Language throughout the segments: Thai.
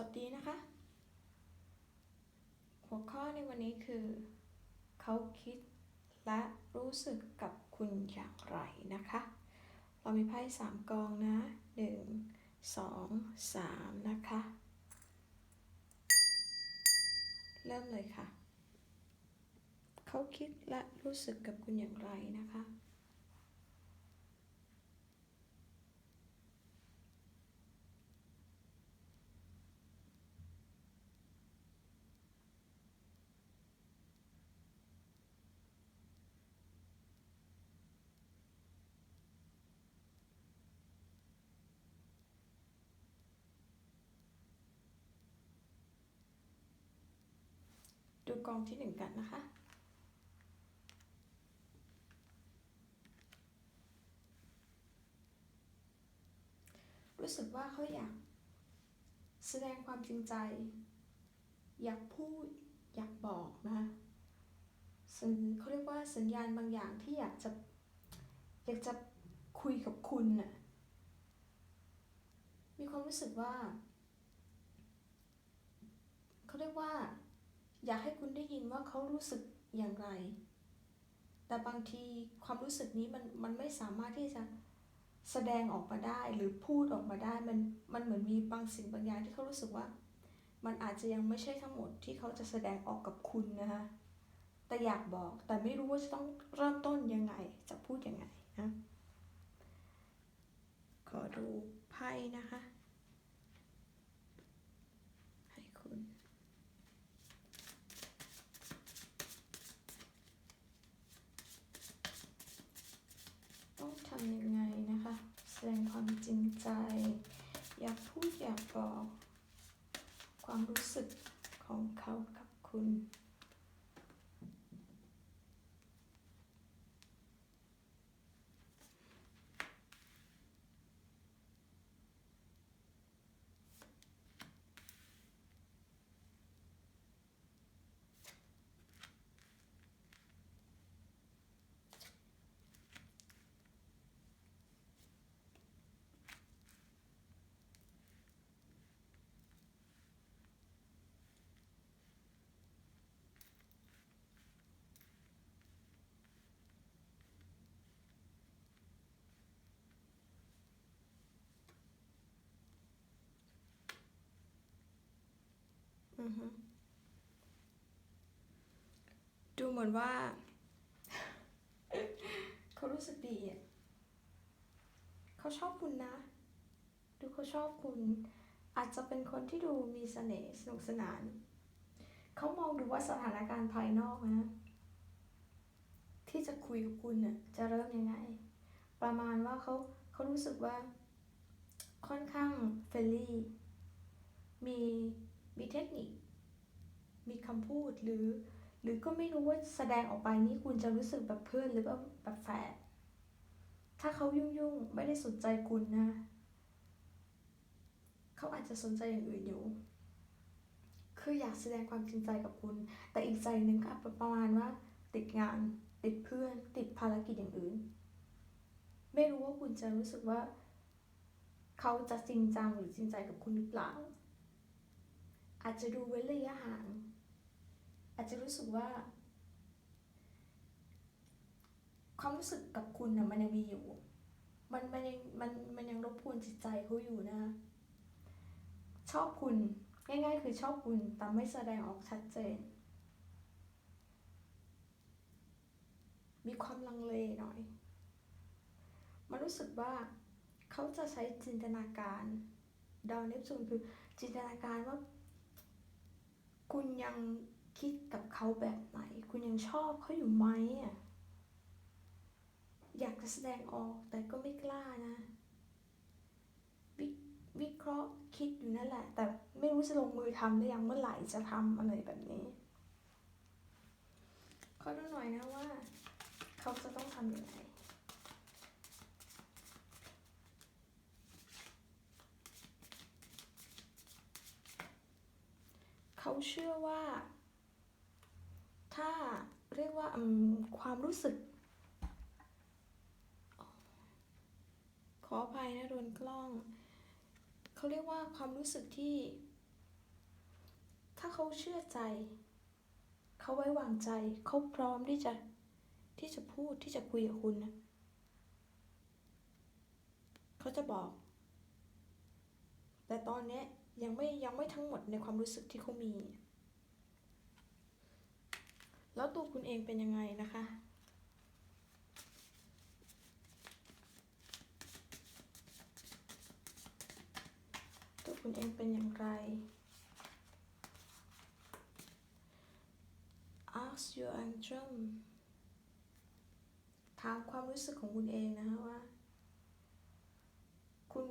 วัสดีนะคะ หัวข้อในวันนี้คือ เขาคิดและรู้สึกกับคุณอย่างไรนะคะ เรามีไพ่สามกองนะหนึ่งสองสามนะคะ เริ่มเลยค่ะ เขาคิดและรู้สึกกับคุณอย่างไรนะคะ ดูกองที่หนึ่งกันนะคะ รู้สึกว่าเขาอยาก แสดงความจริงใจ อยากพูด อยากบอกนะคะสัญเขาเรียกว่าสัญญาณบางอย่างที่อยากจะ อยากจะคุยกับคุณน่ะ มีความรู้สึกว่า เขาเรียกว่า อยากให้คุณได้ยินว่าเขารู้สึกอย่างไร แต่บางทีความรู้สึกนี้มันมันไม่สามารถที่จะแสดงออกมาได้หรือพูดออกมาได้มันมันเหมือนมีบางสิ่งบางอย่างที่เขารู้สึกว่า มันอาจจะยังไม่ใช่ทั้งหมดที่เขาจะแสดงออกกับคุณนะคะแต่อยากบอกแต่ไม่รู้ว่าจะต้องเริ่มต้นยังไงจะพูดยังไงนะขอดูไพ่นะคะ ให้คุณ ต้องทำยังไงนะคะ แสดงความจริงใจ อยากพูดอยากบอก ความรู้สึกของเขากับคุณ อือฮึ ดูเหมือนว่า เขารู้สึกดีอะเขาชอบคุณนะ ดูเขาชอบคุณ อาจจะเป็นคนที่ดูมีเสน่ห์สนุกสนาน เขามองดูว่าสถานการณ์ภายนอกนะ ที่จะคุยกับคุณน่ะจะเริ่มยังไง ประมาณว่าเขาเขารู้สึกว่า ค่อนข้างเฟรนลี่มี มีเทคนิค มีคำพูดหรือ หรือก็ไม่รู้ว่าแสดงออกไปนี่คุณจะรู้สึกแบบเพื่อนหรือว่าแบบแฝดถ้าเขายุ่งยุ่งๆไม่ได้สนใจคุณนะ เขาอาจจะสนใจอย่างอื่นอยู่ คืออยากแสดงความจริงใจกับคุณ แต่อีกใจหนึ่งก็ประมาณว่า ติดงาน ติดเพื่อน ติดภารกิจอย่างอื่น ไม่รู้ว่าคุณจะรู้สึกว่า เขาจะจริงจังหรือจริงใจกับคุณหรือเปล่า อาจจะดูเว้นระยะห่าง อาจจะรู้สึกว่า ความรู้สึกกับคุณนะมันยังมีอยู่ มันมันยังมันมันยังรบกวนจิตใจเขาอยู่นะ ชอบคุณง่าย ๆ คือชอบคุณแต่ไม่แสดงออกชัดเจน มีความลังเลหน่อย มันรู้สึกว่าเขาจะใช้จินตนาการดาวเนปจูนคือจินตนาการว่า คุณยังคิดกับเขาแบบไหน คุณยังชอบเขาอยู่ไหมอะ อยากจะแสดงออกแต่ก็ไม่กล้านะวิวิเคราะห์คิดอยู่นั่นแหละ แต่ไม่รู้จะลงมือทำหรือยังเมื่อไหร่จะทำอะไรแบบนี้ขอดูหน่อยนะว่า เขาจะต้องทำยังไง เขาเชื่อว่า ถ้าเรียกว่าความรู้สึก ขออภัยนะโดนกล้อง เขาเรียกว่าความรู้สึกที่ ถ้าเขาเชื่อใจ เขาไว้วางใจ เขาพร้อมที่จะที่จะพูดที่จะคุยกับคุณนะเขาจะบอก แต่ตอนเนี้ ยังไม่ยังไม่ทั้งหมดในความรู้สึกที่เขามี แล้วตัวคุณเองเป็นยังไงนะคะ ตัวคุณเองเป็นอย่างไร ask your angel ถามความรู้สึกของคุณเองนะคะว่า คุณ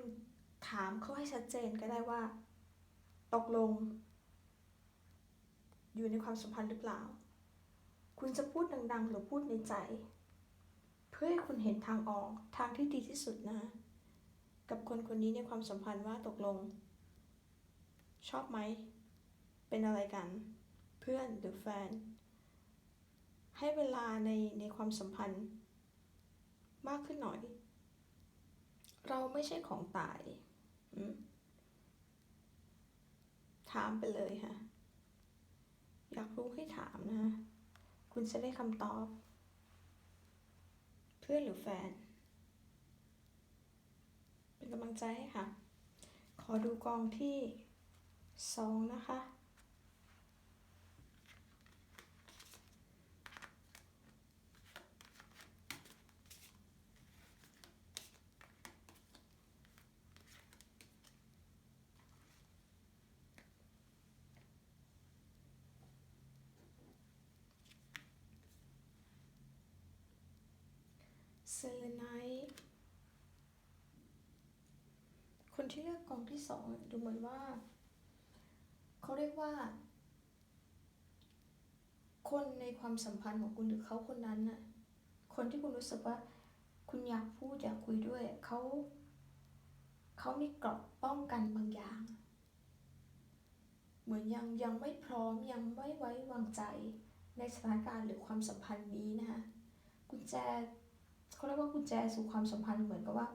ถามเขาให้ชัดเจนก็ได้ว่า ตกลง อยู่ในความสัมพันธ์หรือเปล่า คุณจะพูดดัง ๆ หรือพูดในใจ เพื่อให้คุณเห็นทางออกทางที่ดีที่สุดนะ กับคนคนนี้ในความสัมพันธ์ว่าตกลง ชอบไหม เป็นอะไรกัน เพื่อนหรือแฟน ให้เวลาในในความสัมพันธ์ มากขึ้นหน่อย เราไม่ใช่ของตายอม ถามไปเลยค่ะ อยากรู้ให้ถามนะ คุณจะได้คำตอบ เพื่อนหรือแฟน เป็นกำลังใจให้ค่ะ ขอดูกองที่สองนะคะ เซเลไนท์ คนที่เลือกกองที่สองดูเหมือนว่า เขาเรียกว่า คนในความสัมพันธ์ของคุณหรือเขาคนนั้นน่ะ คนที่คุณรู้สึกว่า คุณอยากพูดอยากคุยด้วย เขา เขามีกราะป้องกันบางอย่าง เหมือนยังยังไม่พร้อมยังไม่ไว้วางใจในสถานการณ์หรือความสัมพันธ์นี้นะคะกุญแจเขาเรียกว่ากุญแจสู่ความสัมพันธ์เหมือนกับว่า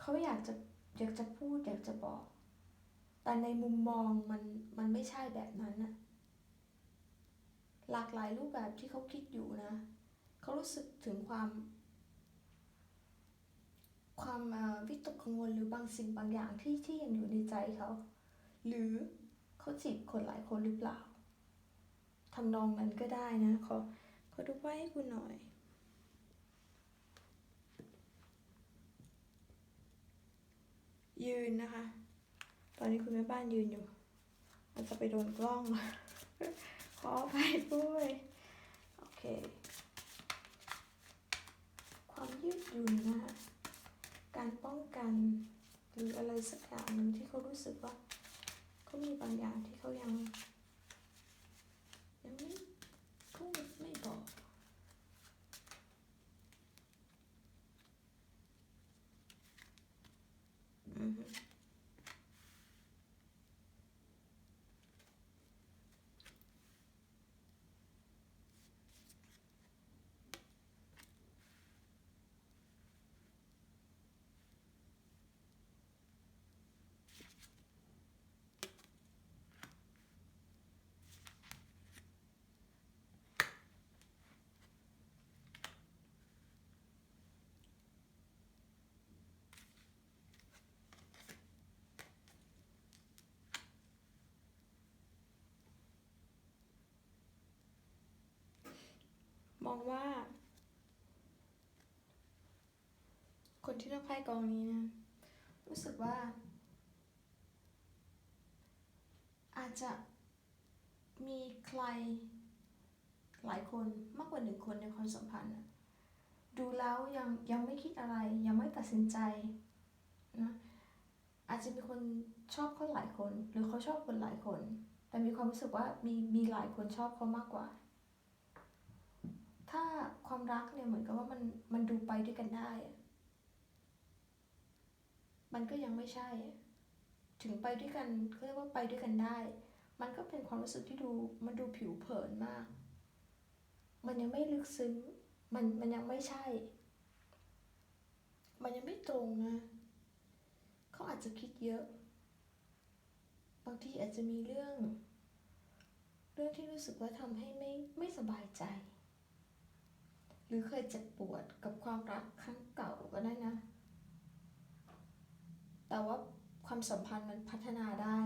เขาอยากจะ อยากจะพูดอยากจะบอก แต่ในมุมมองมันมันไม่ใช่แบบนั้นอะหลากหลายรูปแบบที่เขาคิดอยู่นะ เขารู้สึกถึงความ ความวิตกกังวลหรือบางสิ่งบางอย่างที่ที่ยังอยู่ในใจเขา หรือเขาจีบคนหลายคนหรือเปล่าทำนองนั้นก็ได้นะขอขอดูไพ่ให้คุณหน่อย ยืนนะคะ ตอนนี้คุณแม่บ้านยืนอยู่ มันจะไปโดนกล้อง ขอไปด้วย โอเค ความยืดหยุ่นนะคะการป้องกันหรืออะไรสักอย่างหนึ่งที่เขารู้สึกว่าเขามีบางอย่างที่เขายังไม่เขาไม่บอก อือฮึม องว่า คนที่เลือกไพ่กองนี้นะ รู้สึกว่า อาจจะมีใครหลายคนมากกว่าหนึ่งคนในความสัมพันธ์ดูแล้วยังยังไม่คิดอะไร ยังไม่ตัดสินใจนะอาจจะมีคนชอบเขาหลายคน หรือเขาชอบคนหลายคน แต่มีความรู้สึกว่ามีมีหลายคนชอบเขามากกว่า ถ้าความรักเนี่ยเหมือนกับว่ามันมันดูไปด้วยกันได้ มันก็ยังไม่ใช่ ถึงไปด้วยกันเขาเรียกว่าไปด้วยกันได้ มันก็เป็นความรู้สึกที่ดูมันดูผิวเผินมาก มันยังไม่ลึกซึ้ง มันมันยังไม่ใช่ มันยังไม่ตรงนะ เขาอาจจะคิดเยอะ บางทีอาจจะมีเรื่อง เรื่องที่รู้สึกว่าทำให้ไม่ไม่สบายใจ รือเคยเจ็บปวดกับความรักครั้งเก่าก็ได้นะ แต่ว่าความสัมพันธ์มันพัฒนาได้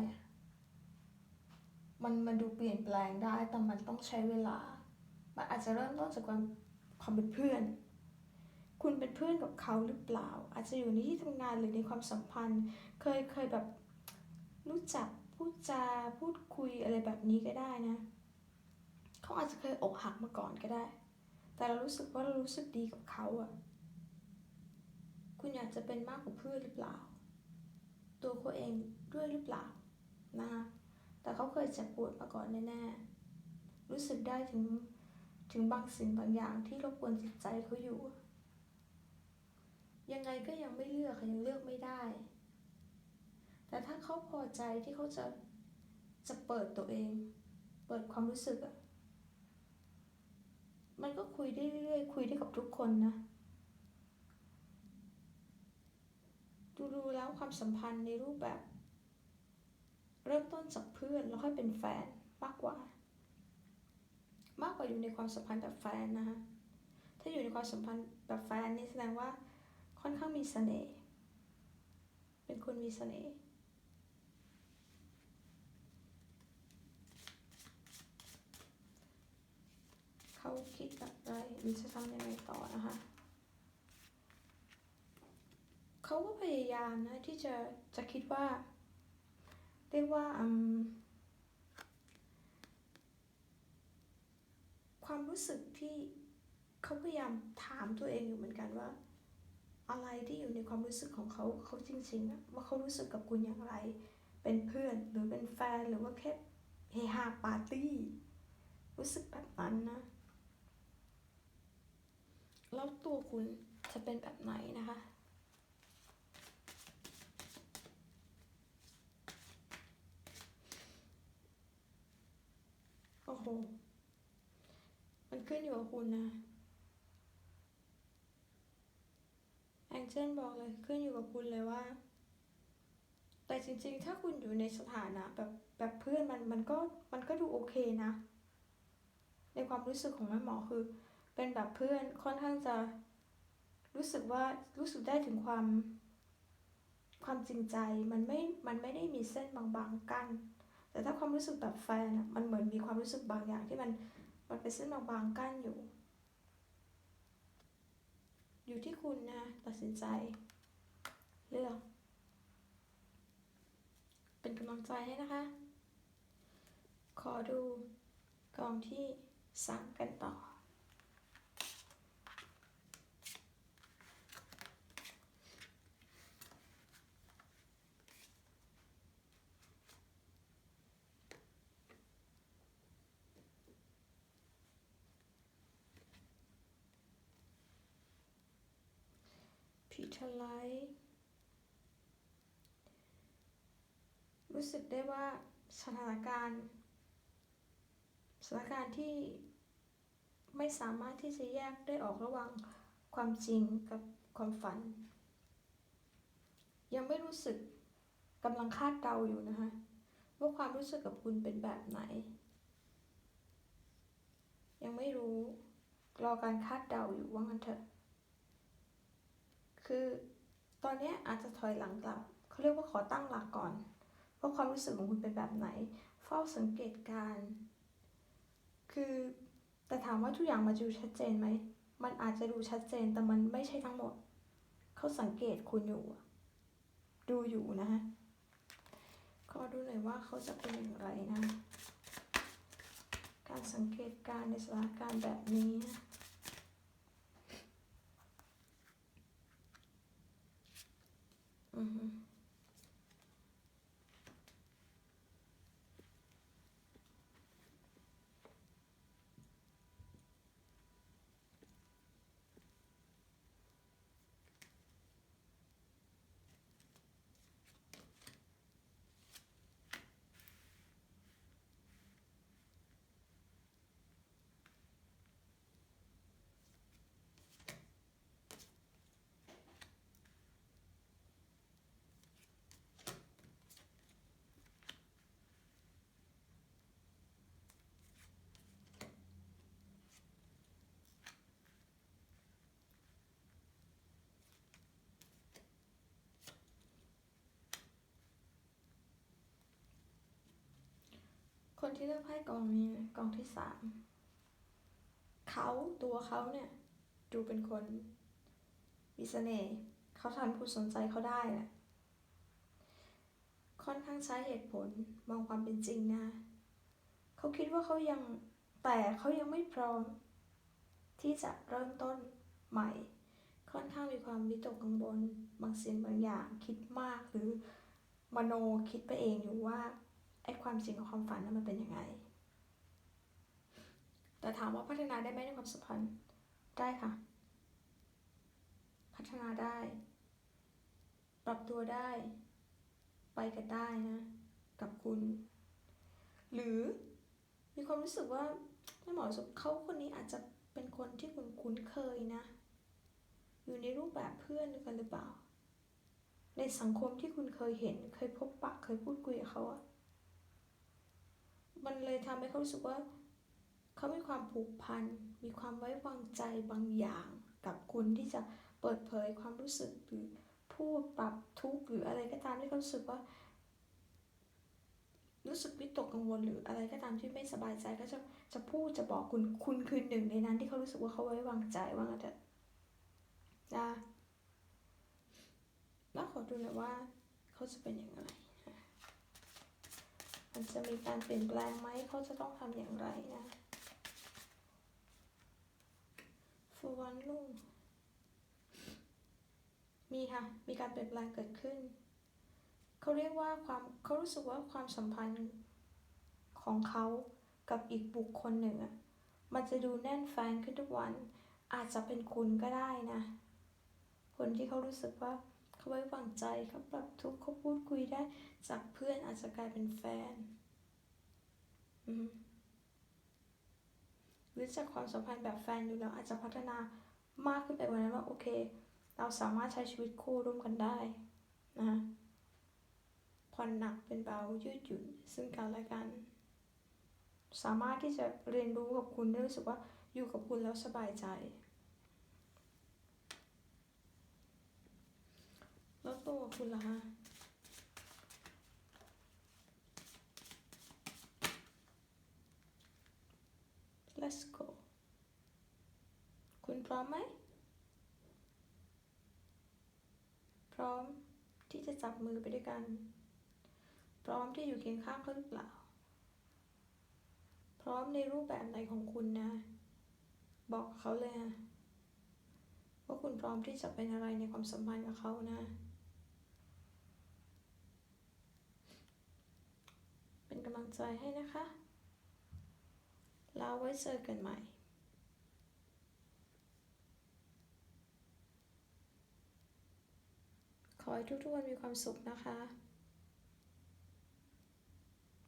มันมันดูเปลี่ยนแปลงได้ แต่มันต้องใช้เวลา มันอาจจะเริ่มต้นจากความความเป็นเพื่อน คุณเป็นเพื่อนกับเขาหรือเปล่า อาจจะอยู่ในที่ทำงานหรือในความสัมพันธ์ เคยเคยแบบรู้จักพูดจาพูดคุยอะไรแบบนี้ก็ได้นะ เขาอาจจะเคยอกหักมาก่อนก็ได้ แต่เรารู้สึกว่าเรารู้สึกดีกับเขาอะคุณอยากจะเป็นมากกว่าเพื่อนหรือเปล่า ตัวเขาเองด้วยหรือเปล่านะคะแต่เขาเคยเจ็บปวดมาก่อนแน่ๆ รู้สึกได้ถึงถึงบางสิ่งบางอย่างที่รบกวนจิตใจเขาอยู่ ยังไงก็ยังไม่เลือกค่ะยังเลือกไม่ได้ แต่ถ้าเขาพอใจที่เขาจะจะเปิดตัวเอง เปิดความรู้สึกอะ มันก็คุยได้เรื่อยๆคุยได้กับทุกคนนะดูดูๆแล้วความสัมพันธ์ในรูปแบบ เริ่มต้นจากเพื่อนแล้วค่อยเป็นแฟนมากกว่า มากกว่าอยู่ในความสัมพันธ์แบบแฟนนะคะถ้าอยู่ในความสัมพันธ์แบบแฟนนี่แสดงว่าค่อนข้างมีเสน่ห์เป็นคนมีเสน่ห์ เขาคิดแบบไรหรือจะทำยังไงต่อนะคะ เขาก็พยายามนะที่จะจะคิดว่า เรียกว่าอืมความรู้สึกที่เขาพยายามถามตัวเองอยู่เหมือนกันว่า อะไรที่อยู่ในความรู้สึกของเขาเขาจริงๆอะว่าเขารู้สึกกับคุณอย่างไร เป็นเพื่อนหรือเป็นแฟนหรือว่าแค่เฮฮาปาร์ตี้รู้สึกแบบนั้นนะ แล้วตัวคุณจะเป็นแบบไหนนะคะ โอ้โห มันขึ้นอยู่กับคุณนะแองเจิลบอกเลยขึ้นอยู่กับคุณเลยว่า แต่จริงๆ ถ้าคุณอยู่ในสถานะแบบแบบเพื่อนมันมันก็มันก็ดูโอเคนะ ในความรู้สึกของแม่หมอคือ เป็นแบบเพื่อนค่อนข้างจะรู้สึกว่ารู้สึกได้ถึงความ ความจริงใจมันไม่มันไม่ได้มีเส้นบางๆกั้นแต่ถ้าความรู้สึกแบบแฟนอะมันเหมือนมีความรู้สึกบางอย่างที่มันมันเป็นเส้นบางๆกั้นอยู่ อยู่ที่คุณนะตัดสินใจ เลือก เป็นกำลังใจให้นะคะ ขอดูกองที่สามกันต่อ พีทไลท์รู้สึกได้ว่าสถานการณ์สถานการณ์ที่ไม่สามารถที่จะแยกได้ออกระหว่างความจริงกับความฝัน ยังไม่รู้สึกกำลังคาดเดาอยู่นะคะว่าความรู้สึกกับคุณเป็นแบบไหน ยังไม่รู้รอการคาดเดาอยู่ว่างั้นเถอะ คือตอนนี้อาจจะถอยหลังกลับเขาเรียกว่าขอตั้งหลักก่อนว่าความรู้สึกของคุณเป็นแบบไหน เฝ้าสังเกตการ คือแต่ถามว่าทุกอย่างมันจะดูชัดเจนไหม มันอาจจะดูชัดเจนแต่มันไม่ใช่ทั้งหมด เขาสังเกตคุณอยู่ ดูอยู่นะฮะขอดูหน่อยว่าเขาจะเป็นอย่างไรนะ การสังเกตการณ์ในสถานการณ์แบบนี้นะ อื อฮึที่เลือกไพ่กองนี้กองที่สามเขาตัวเขาเนี่ยดูเป็นคนมีเสน่ห์เขาทำให้สนใจเขาได้แหละค่อนข้างใช้เหตุผลมองความเป็นจริงนะเขาคิดว่าเขายังแต่เขายังไม่พร้อม ที่จะเริ่มต้นใหม่ ค่อนข้างมีความวิตกกังวลบางสิ่งบางอย่างคิดมากหรือมโนคิดไปเองอยู่ว่า ไอ้ความจริงกับความฝันนั้นมันเป็นยังไง แต่ถามว่าพัฒนาได้ไหมในความสัมพันธ์ ได้ค่ะ พัฒนาได้ ปรับตัวได้ ไปกันได้นะ กับคุณ หรือมีความรู้สึกว่าไม่เหมาะสมเขาคนนี้อาจจะเป็นคนที่คุณคุ้นเคยนะ อยู่ในรูปแบบเพื่อนกันหรือเปล่า ในสังคมที่คุณเคยเห็น เคยพบปะ เคยพูดคุยกับเขาอะ มันเลยทำให้เขารู้สึกว่า เขามีความผูกพัน มีความไว้วางใจบางอย่างกับคุณที่จะเปิดเผยความรู้สึกหรือพูดปรับทุกข์หรืออะไรก็ตามที่เขารู้สึกว่า รู้สึกวิตกกังวลหรืออะไรก็ตามที่ไม่สบายใจก็จะจะพูดจะบอกคุณคุณคือหนึ่งในนั้นที่เขารู้สึกว่าเขาไว้วางใจว่างั้นเถอะนะแล้วขอดูหน่อยว่าเขาจะเป็นอย่างไร มันจะมีการเปลี่ยนแปลงไหมเขาจะต้องทำอย่างไรนะฟูวันลุงมีค่ะ มีการเปลี่ยนแปลงเกิดขึ้น เขาเรียกว่าความเขารู้สึกว่าความสัมพันธ์ของเขากับอีกบุคคลหนึ่งอะมันจะดูแน่นแฟนขึ้นทุกวัน อาจจะเป็นคุณก็ได้นะ คนที่เขารู้สึกว่า เขาไว้วางใจเขาปรับทุกข์เขาพูดคุยได้ จากเพื่อนอาจจะกลายเป็นแฟนอืมหรือจากความสัมพันธ์แบบแฟนอยู่แล้วอาจจะพัฒนามากขึ้นไปกว่านั้นว่าโอเค เราสามารถใช้ชีวิตคู่ร่วมกันได้นะผ่อนหนักเป็นเบายืดหยุ่นซึ่งกันและกัน สามารถที่จะเรียนรู้กับคุณได้รู้สึกว่าอยู่กับคุณแล้วสบายใจ แล้วตัวคุณล่ะฮะ let's go คุณพร้อมไหม พร้อมที่จะจับมือไปด้วยกัน พร้อมที่อยู่เคียงข้างเขาหรือเปล่า พร้อมในรูปแบบไหนของคุณนะ บอกเขาเลยนะว่าคุณพร้อมที่จะเป็นอะไรในความสัมพันธ์กับเขานะ เป็น กำลังใจให้นะคะแล้วไว้เจอกันใหม่ขอให้ทุกๆวันมีความสุขนะคะ